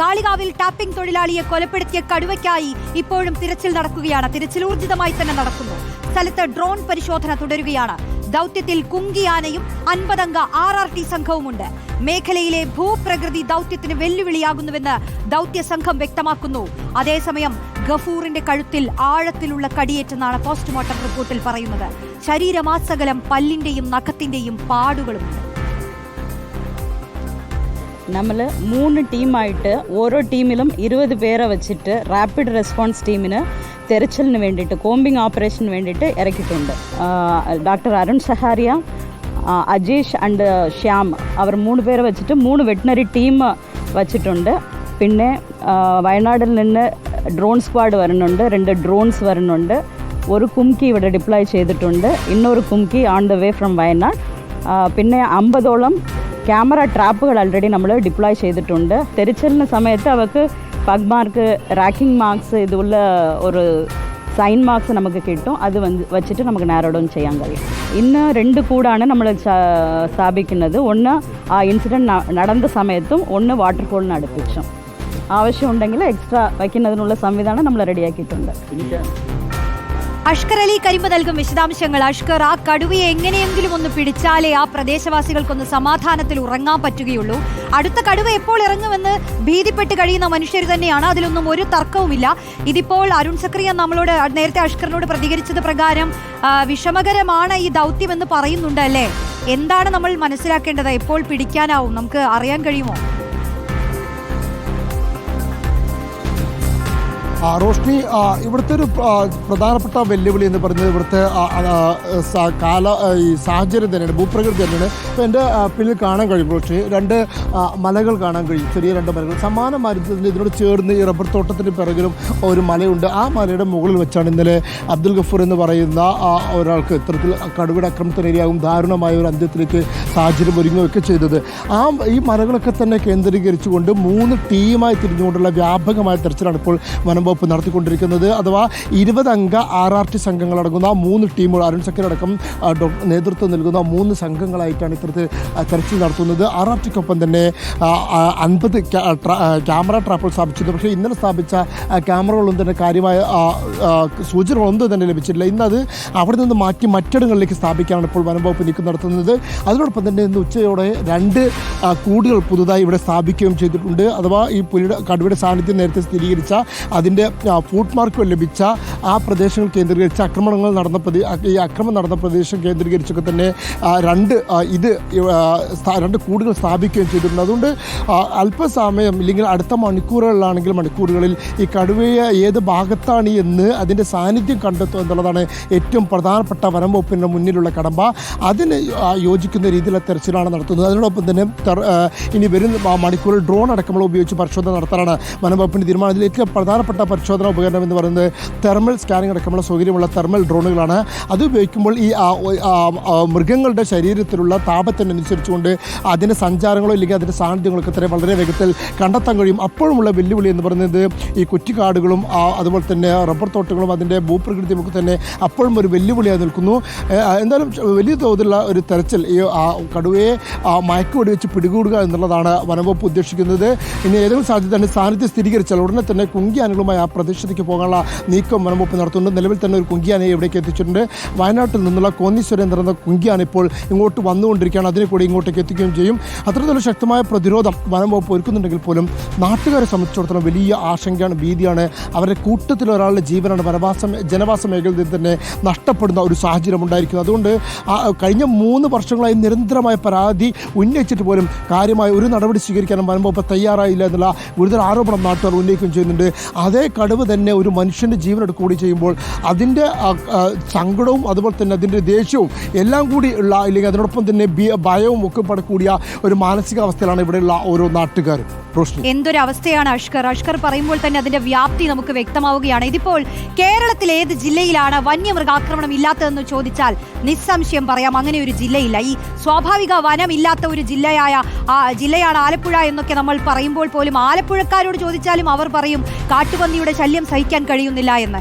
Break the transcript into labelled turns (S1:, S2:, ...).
S1: കാളികാവിൽ tapping തൊഴിലാളിയെ കൊലപ്പെടുത്തിയ കടുവയ്ക്കായി ഇപ്പോഴും തിരച്ചിൽ നടക്കുകയാണ്. തിരച്ചിൽ ഊർജിതമായി തന്നെ നടക്കുന്നു. സ്ഥലത്ത് ഡ്രോൺ പരിശോധന തുടരുകയാണ്. ദൗത്യത്തിൽ കുങ്കിയാനയും അൻപതംഗ ആർ ആർ ടി സംഘവുമുണ്ട്. മേഖലയിലെ ഭൂപ്രകൃതി ദൗത്യത്തിന് വെല്ലുവിളിയാകുന്നുവെന്ന് ദൗത്യ സംഘം വ്യക്തമാക്കുന്നു. അതേസമയം ഗഫൂറിന്റെ കഴുത്തിൽ ആഴത്തിലുള്ള കടിയേറ്റെന്നാണ് പോസ്റ്റ്മോർട്ടം റിപ്പോർട്ടിൽ പറയുന്നത്. ശരീരമാസകലം പല്ലിന്റെയും നഖത്തിന്റെയും പാടുകളുമുണ്ട്.
S2: നമ്മൾ മൂന്ന് ടീമായിട്ട് ഓരോ ടീമിലും ഇരുപത് പേരെ വെച്ചിട്ട് റാപ്പിഡ് റെസ്പോൺസ് ടീമിന് തെരച്ചിലിന് വേണ്ടിയിട്ട് കോമ്പിംഗ് ഓപ്പറേഷന് വേണ്ടിയിട്ട് ഇറക്കിയിട്ടുണ്ട് ഡോക്ടർ അരുൺ സഹാരിയ ആ, അജീഷ് ആൻഡ് ശ്യാം അവർ മൂന്ന് പേരെ വെച്ചിട്ട് മൂന്ന് വെറ്റിനറി ടീം വച്ചിട്ടുണ്ട് പിന്നെ ആ, വയനാടിൽ നിന്ന് ഡ്രോൺ സ്ക്വാഡ് വരുന്നുണ്ട് രണ്ട് ഡ്രോൺസ് വരുന്നുണ്ട് ഒരു കുംകി ഇവിടെ ഡിപ്ലോയ് ചെയ്തിട്ടുണ്ട് ഇന്നൊരു kumki on the way from Wayanad ആ, പിന്നെ അമ്പതോളം ക്യാമറ ട്രാപ്പുകൾ ഓൾറെഡി നമ്മൾ ഡിപ്ലോയ് ചെയ്തിട്ടുണ്ട് തെരച്ചിലിന് സമയത്ത് അവർക്ക് പഗ് മാർക്ക് റാക്കിംഗ് മാർക്സ് ഇതുള്ള ഒരു സൈൻ മാർക്സ് നമുക്ക് കിട്ടും അത് വന്ന് വെച്ചിട്ട് നമുക്ക് നാരോ ഡൗൺ ചെയ്യാൻ കഴിയും ഇന്ന് രണ്ട് കൂടാണ് നമ്മൾ സ്ഥാപിക്കുന്നത് ഒന്ന് ആ ഇൻസിഡൻറ്റ് നടന്ന സമയത്തും ഒന്ന് വാട്ടർഫോളിന് അടുപ്പിച്ചും ആവശ്യമുണ്ടെങ്കിൽ എക്സ്ട്രാ വയ്ക്കുന്നതിനുള്ള സംവിധാനം നമ്മൾ റെഡിയാക്കിയിട്ടുണ്ട്
S1: അഷ്കർ അലി കരിമ്പ് നൽകും വിശദാംശങ്ങൾ. അഷ്കർ ആ കടുവയെ എങ്ങനെയെങ്കിലും ഒന്ന് പിടിച്ചാലേ ആ പ്രദേശവാസികൾക്കൊന്ന് സമാധാനത്തിൽ ഉറങ്ങാൻ പറ്റുകയുള്ളൂ. അടുത്ത കടുവ എപ്പോൾ ഇറങ്ങുമെന്ന് ഭീതിപ്പെട്ട് കഴിയുന്ന മനുഷ്യർ തന്നെയാണ്. അതിലൊന്നും ഒരു തർക്കവുമില്ല. ഇതിപ്പോൾ അരുൺ സക്രിയ നമ്മളോട് നേരത്തെ അഷ്കറിനോട് പ്രതികരിച്ചത് പ്രകാരം വിഷമകരമാണ് ഈ ദൗത്യം എന്ന് പറയുന്നുണ്ട് അല്ലേ? എന്താണ് നമ്മൾ മനസ്സിലാക്കേണ്ടത്? എപ്പോൾ പിടിക്കാനാവും? നമുക്ക് അറിയാൻ കഴിയുമോ?
S3: റോഷ്നി ഇവിടുത്തെ ഒരു പ്രധാനപ്പെട്ട വെല്ലുവിളി എന്ന് പറയുന്നത് ഇവിടുത്തെ കാല ഈ സാഹചര്യം തന്നെയാണ് ഭൂപ്രകൃതി തന്നെയാണ്. ഇപ്പോൾ എന്റെ പിന്നിൽ കാണാൻ കഴിയും റോഷ്നി. രണ്ട് മലകൾ കാണാൻ കഴിയും ചെറിയ രണ്ട് മലകൾ. സമാന മരത്തിൽ ഇതിനോട് ചേർന്ന് ഈ റബ്ബർ തോട്ടത്തിന് പിറകിലും ഒരു മലയുണ്ട്. ആ മലയുടെ മുകളിൽ വെച്ചാണ് ഇന്നലെ അബ്ദുൽ ഗഫൂർ എന്ന് പറയുന്ന ഒരാൾക്ക് ഇത്തരത്തിൽ കടുവയുടെ ആക്രമണത്തിനിരയാകും ദാരുണമായ ഒരു അന്ത്യത്തിലേക്ക് സാഹചര്യം ഒരുങ്ങുകയൊക്കെ ചെയ്തത്. ആ ഈ മലകളൊക്കെ തന്നെ കേന്ദ്രീകരിച്ചുകൊണ്ട് മൂന്ന് ടീമായി തിരിഞ്ഞുകൊണ്ടുള്ള വ്യാപകമായ തെരച്ചിലാണ് ഇപ്പോൾ വനം വകുപ്പ് നടത്തിക്കൊണ്ടിരിക്കുന്നത്. അഥവാ ഇരുപതംഗ ആർ ആർ ടി സംഘങ്ങളടങ്ങുന്ന മൂന്ന് ടീമുകൾ അരുൺ സക്കർ അടക്കം നേതൃത്വം നൽകുന്ന മൂന്ന് സംഘങ്ങളായിട്ടാണ് ഇത്തരത്തിൽ തെരച്ചിൽ നടത്തുന്നത്. ആർ ആർ ടിക്കൊപ്പം തന്നെ അൻപത് ക്യാമറ ട്രാപ്പുകൾ സ്ഥാപിച്ചിട്ടുണ്ട്. പക്ഷേ ഇന്നലെ സ്ഥാപിച്ച ക്യാമറകളൊന്നും തന്നെ കാര്യമായ സൂചനകളൊന്നും തന്നെ ലഭിച്ചിട്ടില്ല. ഇന്നത് അവിടെ നിന്ന് മാറ്റി മറ്റിടങ്ങളിലേക്ക് സ്ഥാപിക്കാനാണ് ഇപ്പോൾ വനം വകുപ്പ് നീക്കം നടത്തുന്നത്. അതിനോടൊപ്പം തന്നെ ഇന്ന് ഉച്ചയോടെ രണ്ട് കൂടുകൾ പുതുതായി ഇവിടെ സ്ഥാപിക്കുകയും ചെയ്തിട്ടുണ്ട്. അഥവാ ഈ പുലിയുടെ കടുവയുടെ സാന്നിധ്യം നേരത്തെ സ്ഥിരീകരിച്ച അതിന്റെ ഫുഡ് മാർക്കുകൾ ലഭിച്ച ആ പ്രദേശങ്ങൾ കേന്ദ്രീകരിച്ച് ആക്രമണങ്ങൾ നടന്ന ഈ ആക്രമണം നടന്ന പ്രദേശം കേന്ദ്രീകരിച്ചൊക്കെ തന്നെ രണ്ട് ഇത് രണ്ട് കൂടുകൾ സ്ഥാപിക്കുകയും ചെയ്തിട്ടുണ്ട്. അതുകൊണ്ട് അല്പസമയം ഇല്ലെങ്കിൽ അടുത്ത മണിക്കൂറുകളിലാണെങ്കിൽ മണിക്കൂറുകളിൽ ഈ കടുവയെ ഏത് ഭാഗത്താണ് എന്ന് അതിന്റെ സാന്നിധ്യം കണ്ടെത്തുക എന്നുള്ളതാണ് ഏറ്റവും പ്രധാനപ്പെട്ട വനം വകുപ്പിന്റെ മുന്നിലുള്ള കടമ്പ. അതിന് യോജിക്കുന്ന രീതിയിലുള്ള തെരച്ചിലാണ് നടത്തുന്നത്. അതിനോടൊപ്പം തന്നെ ഇനി വരുന്ന മണിക്കൂറിൽ ഡ്രോൺ അടക്കമുള്ള ഉപയോഗിച്ച് പരിശോധന നടത്താനാണ് വനം വകുപ്പിന്റെ ഏറ്റവും പ്രധാനപ്പെട്ട പരിശോധന ഉപകരണം എന്ന് പറയുന്നത് തെർമൽ സ്കാനിംഗ് അടക്കമുള്ള സൗകര്യമുള്ള തെർമൽ ഡ്രോണുകളാണ്. അത് ഉപയോഗിക്കുമ്പോൾ ഈ മൃഗങ്ങളുടെ ശരീരത്തിലുള്ള താപത്തിനനുസരിച്ചുകൊണ്ട് അതിന്റെ സഞ്ചാരങ്ങളോ ഇല്ലെങ്കിൽ അതിന്റെ സാന്നിധ്യങ്ങളൊക്കെ തന്നെ വളരെ വേഗത്തിൽ കണ്ടെത്താൻ കഴിയും. അപ്പോഴുമുള്ള വെല്ലുവിളി എന്ന് പറയുന്നത് ഈ കുറ്റിക്കാടുകളും അതുപോലെ തന്നെ റബ്ബർ തോട്ടങ്ങളും അതിന്റെ ഭൂപ്രകൃതിയുമൊക്കെ തന്നെ അപ്പോഴും ഒരു വെല്ലുവിളിയായി നിൽക്കുന്നു. എന്തായാലും വലിയ തോതിലുള്ള ഒരു തെരച്ചിൽ ഈ കടുവയെ മയക്കുവെടി വെച്ച് പിടികൂടുക എന്നുള്ളതാണ് വനംവകുപ്പ് ഉദ്ദേശിക്കുന്നത്. ഇനി ഏതെങ്കിലും സാധ്യത സാന്നിധ്യം സ്ഥിരീകരിച്ചാൽ ഉടനെ തന്നെ കുങ്കിയാനകളുമായി ആ പ്രദേശത്തേക്ക് പോകാനുള്ള നീക്കം വനംവകുപ്പ് നടത്തുന്നുണ്ട്. നിലവിൽ തന്നെ ഒരു കുങ്കിയാനെ ഇവിടേക്ക് എത്തിച്ചിട്ടുണ്ട്. വയനാട്ടിൽ നിന്നുള്ള കോന്നി സുരേന്ദ്രൻ എന്ന കുങ്കിയാണ് ഇപ്പോൾ ഇങ്ങോട്ട് വന്നുകൊണ്ടിരിക്കുകയാണ്. അതിനെ കൂടി ഇങ്ങോട്ടേക്ക് എത്തിക്കുകയും ചെയ്യും. അത്തരത്തിലുള്ള ശക്തമായ പ്രതിരോധം വനംവകുപ്പ് ഒരുക്കുന്നുണ്ടെങ്കിൽ പോലും നാട്ടുകാരെ സംബന്ധിച്ചിടത്തോളം വലിയ ആശങ്കയാണ് ഭീതിയാണ്. അവരുടെ കൂട്ടത്തിൽ ഒരാളുടെ ജീവനാണ് വനവാസ ജനവാസ മേഖലയിൽ തന്നെ നഷ്ടപ്പെടുന്ന ഒരു സാഹചര്യം ഉണ്ടായിരിക്കുന്നത്. അതുകൊണ്ട് കഴിഞ്ഞ മൂന്ന് വർഷങ്ങളായി നിരന്തരമായ പരാതി ഉന്നയിച്ചിട്ട് പോലും കാര്യമായ ഒരു നടപടി സ്വീകരിക്കാനും വനംവകുപ്പ് തയ്യാറായില്ല എന്നുള്ള ഗുരുതര ആരോപണം നാട്ടുകാർ ഉന്നയിക്കുകയും ചെയ്യുന്നുണ്ട്. അതേ കടുവ തന്നെ ഒരു മനുഷ്യന്റെ ജീവൻ കൂടി ചെയ്യുമ്പോൾ അതിന്റെ സങ്കടവും അതുപോലെ തന്നെ അതിന്റെ ദേഷ്യവും എല്ലാം കൂടി ഉള്ള അല്ലെങ്കിൽ അതിനോടൊപ്പം തന്നെ ഭയവും ഒക്കെ കൂടിയ ഒരു മാനസികാവസ്ഥയിലാണ് ഇവിടെയുള്ള ഓരോ നാട്ടുകാരും. എന്തൊരു
S1: അവസ്ഥയാണ് അഷ്കർ? അഷ്കർ പറയുമ്പോൾ തന്നെ അതിന്റെ വ്യാപ്തി നമുക്ക് വ്യക്തമാവുകയാണ്. ഇതിപ്പോൾ കേരളത്തിൽ ഏത് ജില്ലയിലാണ് വന്യമൃഗാക്രമണം ഇല്ലാത്തതെന്ന് ചോദിച്ചാൽ നിസ്സംശയം പറയാം. അങ്ങനെ ഒരു ജില്ലയില്ല. ഈ സ്വാഭാവിക വനം ഇല്ലാത്ത ഒരു ജില്ലയായ ജില്ലയാണ് ആലപ്പുഴ എന്നൊക്കെ നമ്മൾ പറയുമ്പോൾ പോലും ആലപ്പുഴക്കാരോട് ചോദിച്ചാലും അവർ പറയും കാട്ടുപന്നിയുടെ ശല്യം സഹിക്കാൻ കഴിയുന്നില്ല എന്ന്.